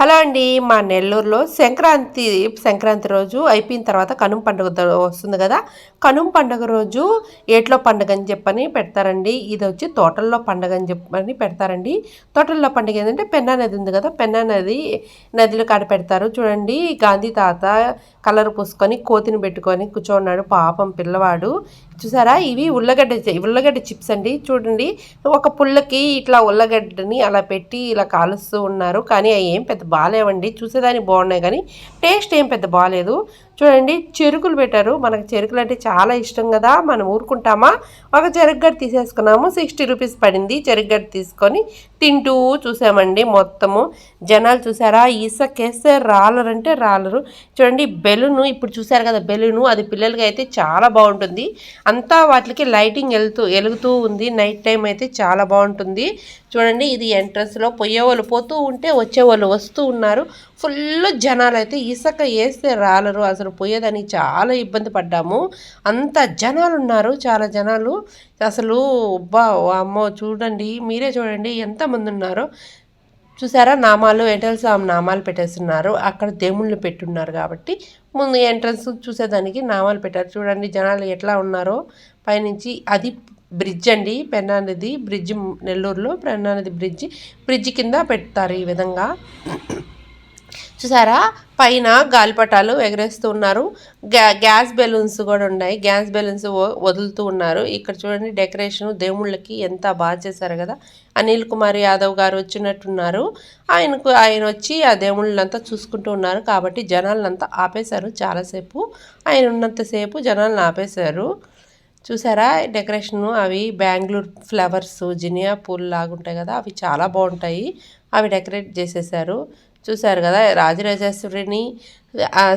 Hello అండి మా నెల్లూరులో సంక్రాంతి సంక్రాంతి రోజు అయిపోయిన తర్వాత కనుమ పండుగ వస్తుంది కదా. కనుమ పండుగ రోజు ఏట్లో పండుగ అని చెప్పని పెడతారండి. ఇది వచ్చి తోటల్లో పండుగ అని చెప్పని పెడతారండి. తోటల్లో పండుగ ఏంటంటే పెన్నా నది ఉంది కదా పెన్నా నది నదిలో కాడ పెడతారు. చూడండి గాంధీ తాత కలర్ పూసుకొని కోతిని పెట్టుకొని కూర్చోన్నాడు. పాపం పిల్లవాడు. చూసారా? ఇవి ఉల్లగడ్డ ఉల్లగడ్డ చిప్స్ అండి. చూడండి. ఒక పుల్లకి ఇట్లా ఉల్లగడ్డని అలా పెట్టి ఇలా కాలుస్తూ ఉన్నారు. కానీ అవి ఏం పెద్ద బాగాలేవండి చూసేదానికి బాగున్నాయి కానీ టేస్ట్ ఏం పెద్ద బాగాలేదు చూడండి చెరుకులు పెట్టారు. మనకు చెరుకులు అంటే చాలా ఇష్టం కదా మనం ఊరుకుంటామా? ఒక చెరుకుగడ్డ తీసేసుకున్నాము సిక్స్టీ రూపీస్ పడింది. చెరుకుగడ్డ తీసుకొని తింటూ చూసామండి మొత్తము. జనాలు చూసారా? ఇసకేస్తే రాలరంటే రాలరు. చూడండి బెలూను ఇప్పుడు చూసారు కదా బెలూను అది పిల్లలకి అయితే చాలా బాగుంటుంది. అంతా వాటికి లైటింగ్ వెళ్తూ వెలుగుతూ ఉంది. నైట్ టైం అయితే చాలా బాగుంటుంది. చూడండి ఇది ఎంట్రన్స్లో పోయేవాళ్ళు పోతూ ఉంటే వచ్చేవాళ్ళు వస్తూ ఉన్నారు. ఫుల్ జనాలు అయితే ఇసక వేస్తే రాలరు అసలు. పోయేదానికి చాలా ఇబ్బంది పడ్డాము. అంత జనాలు ఉన్నారు చాలా జనాలు. అసలు బా అమ్మో చూడండి మీరే చూడండి ఎంతమంది ఉన్నారో. చూసారా నామాలు వెంటల్ స్వామి నామాలు పెట్టేస్తున్నారు. అక్కడ దేవుళ్ళు పెట్టున్నారు కాబట్టి. ముందు ఎంట్రన్స్ చూసేదానికి నామాలు పెట్టారు. చూడండి జనాలు ఎట్లా ఉన్నారో. పైనుంచి అది బ్రిడ్జ్ అండి పెన్నానది బ్రిడ్జ్ నెల్లూరులో పెన్నానది బ్రిడ్జ్. బ్రిడ్జ్ కింద పెడతారు ఈ విధంగా. చూసారా? పైన గాలిపటాలు ఎగరేస్తూ ఉన్నారు. గ్యా గ్యాస్ బెలూన్స్ కూడా ఉన్నాయి. గ్యాస్ బెలూన్స్ వదులుతూ ఉన్నారు. ఇక్కడ చూడండి డెకరేషన్ దేవుళ్ళకి ఎంత బాగా చేశారు కదా. అనిల్ కుమార్ యాదవ్ గారు వచ్చినట్టున్నారు. ఆయనకు ఆయన వచ్చి ఆ దేవుళ్ళంతా చూసుకుంటూ ఉన్నారు. కాబట్టి జనాలంతా ఆపేశారు చాలాసేపు. ఆయన ఉన్నంతసేపు జనాలను ఆపేశారు. చూసారా? డెకరేషన్ అవి బెంగళూరు ఫ్లవర్స్ జినియా పూలు లాగా ఉంటాయి కదా. అవి చాలా బాగుంటాయి. అవి డెకరేట్ చేసేసారు చూశారు కదా రాజరాజేశ్వరిని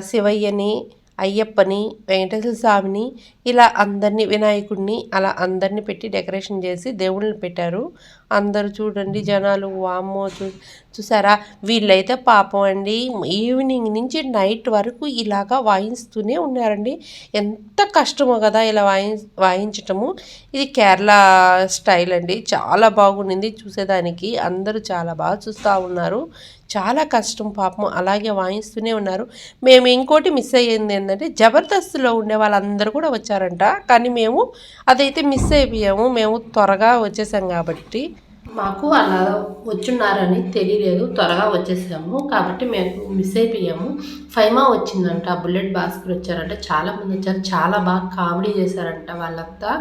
శివయ్యని అయ్యప్పని వెంకటేశ్వర స్వామిని ఇలా అందరినీ వినాయకుడిని అలా అందరినీ పెట్టి డెకరేషన్ చేసి దేవుళ్ళని పెట్టారు. అందరూ చూడండి జనాలు వామ్మో చూ చూసారా? వీళ్ళైతే పాపం అండి. ఈవినింగ్ నుంచి నైట్ వరకు ఇలాగా వాయిస్తూనే ఉన్నారండి. ఎంత కష్టమో కదా ఇలా వాయి వాయించటము. ఇది కేరళ స్టైల్ అండి. చాలా బాగుండింది చూసేదానికి. అందరూ చాలా బాగా చూస్తూ ఉన్నారు. చాలా కష్టం పాపం. అలాగే వాయిస్తూనే ఉన్నారు. మేము ఇంకోటి మిస్ అయ్యింది ఏంటంటే జబర్దస్త్లో ఉండే వాళ్ళందరూ కూడా వచ్చారంట. కానీ మేము అదైతే మిస్ అయిపోయాము. మేము త్వరగా వచ్చేసాం కాబట్టి. మాకు అలా వచ్చున్నారని తెలియలేదు. త్వరగా వచ్చేసాము. కాబట్టి మేము మిస్ అయిపోయాము. ఫైమా వచ్చిందంట. బుల్లెట్ భాస్కర్ వచ్చారంట. చాలా మంది వచ్చారు. చాలా బాగా కామెడీ చేశారంట వాళ్ళంతా.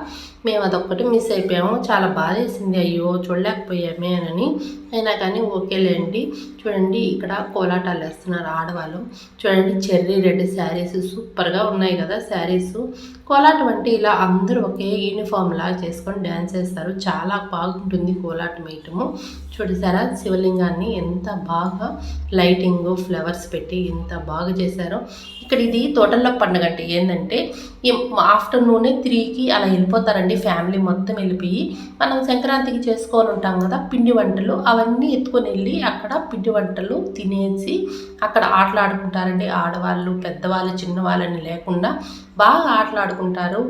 మేము అదొక్కటి మిస్ అయిపోయాము. చాలా బాధ వేసింది. అయ్యో చూడలేకపోయామే అని. అయినా కానీ ఓకేలేండి. చూడండి ఇక్కడ కోలాటాలు వేస్తున్నారు ఆడవాళ్ళు. చూడండి చెర్రీ రెడ్ శారీస్ సూపర్గా ఉన్నాయి కదా శారీస్. కోలాటం అంటే ఇలా అందరూ ఒకే యూనిఫామ్ లాగా చేసుకొని డ్యాన్స్ చేస్తారు చాలా బాగుంటుంది కోలాటం. వేయటము చూడసారా శివలింగాన్ని ఎంత బాగా లైటింగ్ ఫ్లవర్స్ పెట్టి ఎంత బాగా చేశారో. ఇక్కడ ఇది తోటల్లో పండుగ అంటే ఏంటంటే ఆఫ్టర్నూనే త్రీకి అలా వెళ్ళిపోతారండి ఫ్యామిలీ మొత్తం వెళ్ళిపోయి. మనం సంక్రాంతికి చేసుకొని ఉంటాం కదా పిండి వంటలు అవన్నీ ఎత్తుకొని వెళ్ళి అక్కడ పిండి వంటలు తినేసి అక్కడ ఆటలాడుకుంటారండి. ఆడవాళ్ళు పెద్దవాళ్ళు చిన్నవాళ్ళని లేకుండా బాగా ఆటలాడుకుంటారు.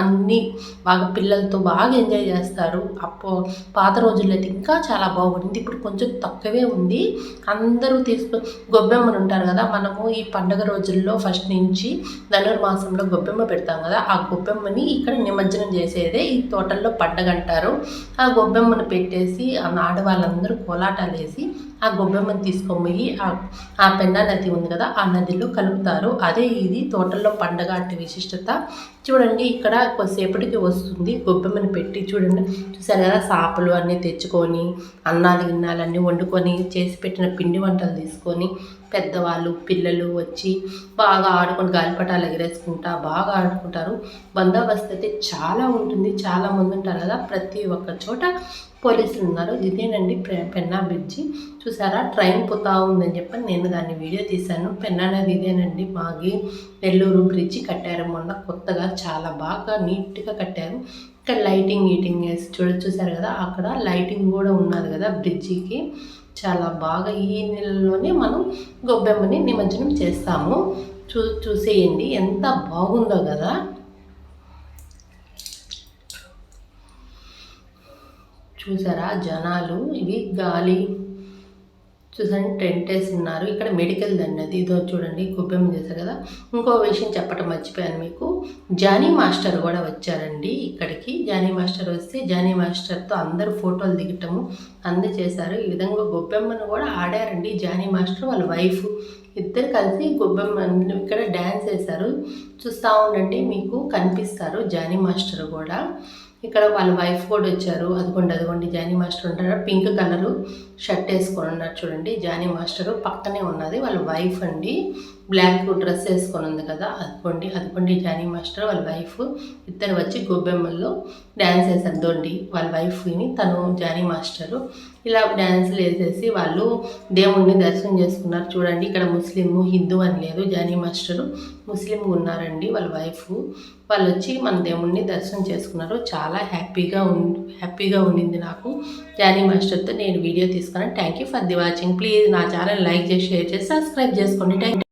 అన్నీ బాగా పిల్లలతో బాగా ఎంజాయ్ చేస్తారు. అప్పో పాత రోజు రోజుల్లో అయితే ఇంకా చాలా బాగుంది ఇప్పుడు కొంచెం తక్కువే ఉంది. అందరూ తీసుకు గొబ్బెమ్మలు ఉంటారు కదా మనము ఈ పండుగ రోజుల్లో ఫస్ట్ నుంచి ధనుర్మాసంలో గొబ్బెమ్మ పెడతాం కదా ఆ గొబ్బెమ్మని ఇక్కడ నిమజ్జనం చేసేదే ఈ తోటల్లో పండగ అంటారు. ఆ గొబ్బెమ్మను పెట్టేసి ఆ ఆడవాళ్ళందరూ కోలాటాలు వేసి ఆ గొబ్బెమ్మని తీసుకొని ఆ ఆ పెన్నా నది ఉంది కదా ఆ నదిలో కలుపుతారు. అదే ఇది తోటల్లో పండగ అంటే విశిష్టత. చూడండి ఇక్కడ కొద్దిసేపటికి వస్తుంది గొబ్బెమ్మని పెట్టి చూడండి. చూసారు కదా సాపలు అన్నీ తెచ్చుకొని అన్నాలు గిన్నాలు అన్నీ వండుకొని చేసి పెట్టిన పిండి వంటలు తీసుకొని పెద్దవాళ్ళు పిల్లలు వచ్చి బాగా ఆడుకొని గాలిపటాలు ఎగరేసుకుంటా బాగా ఆడుకుంటారు. బందోబస్తు అయితే చాలా ఉంటుంది. చాలా మంది ఉంటారు కదా ప్రతి ఒక్క చోట పోలీసులు ఉన్నారు. ఇదేనండి పె- పెన్నా బ్రిడ్జి. చూసారా? ట్రైన్ పోతా ఉందని చెప్పి నేను దాన్ని వీడియో తీశాను. పెన్నా నది ఇదేనండి. మాగి నెల్లూరు బ్రిడ్జి కట్టారు మొన్న. కొత్తగా చాలా బాగా నీట్గా కట్టారు. ఇక్కడ లైటింగ్ గీటింగ్ వేసి చూడ చూసారు కదా అక్కడ లైటింగ్ కూడా ఉన్నది కదా బ్రిడ్జికి. చాలా బాగా ఈ నెలలోనే మనం గొబ్బెమ్మని నిమజ్జనం చేస్తాము. చూ చూసేయండి ఎంత బాగుందో కదా. చూసారా జనాలు? ఇవి గాలి. చూసండి టెంట్ వేసి ఉన్నారు. ఇక్కడ మెడికల్ అన్నది ఇదో చూడండి గొబ్బెమ్మ చేశారు కదా. ఇంకో విషయం చెప్పటం మర్చిపోయాను మీకు. జానీ మాస్టర్ కూడా వచ్చారండి ఇక్కడికి. జానీ మాస్టర్ వస్తే జానీ మాస్టర్తో అందరూ ఫోటోలు దిగటము అందరు చేశారు ఈ విధంగా గొబ్బెమ్మను కూడా ఆడారండి జానీ మాస్టర్ వాళ్ళ వైఫ్. ఇద్దరు కలిసి గొబ్బెమ్మ ఇక్కడ డ్యాన్స్ వేశారు. చూస్తూ ఉండండి మీకు కనిపిస్తారు జానీ మాస్టర్ కూడా. ఇక్కడ వాళ్ళ వైఫ్ కూడా వచ్చారు. అదిగోండి అదిగోండి జానీ మాస్టర్ ఉంటారు పింక్ కలరు. షర్ట్ వేసుకొని ఉన్నారు చూడండి. జానీ మాస్టర్ పక్కనే ఉన్నది. వాళ్ళ వైఫ్ అండి. బ్లాక్ డ్రెస్ వేసుకొని ఉంది కదా అదిగోండి అదిగోండి జానీ మాస్టర్ వాళ్ళ వైఫ్. ఇద్దరు వచ్చి గొబ్బెమ్మల్లో డ్యాన్స్ వేశారు. దొండి వాళ్ళ వైఫ్ని తను జానీ మాస్టరు. ఇలా డ్యాన్స్లు వేసేసి వాళ్ళు దేవుణ్ణి దర్శనం చేసుకున్నారు. చూడండి ఇక్కడ ముస్లిం హిందూ అని లేదు. జానీ మాస్టరు ముస్లిం ఉన్నారండి వాళ్ళ వైఫ్. వాళ్ళు వచ్చి మన దేవుణ్ణి దర్శనం చేసుకున్నారు. చాలా హ్యాపీగా ఉం హ్యాపీగా ఉండింది నాకు. జానీ మాస్టర్తో నేను వీడియో తీసుకున్నాను తీసుకున్నాను thank you for the watching please నా ఛానల్ లైక్ చేసి షేర్ చేసి సబ్స్క్రైబ్ చేసుకోండి. థ్యాంక్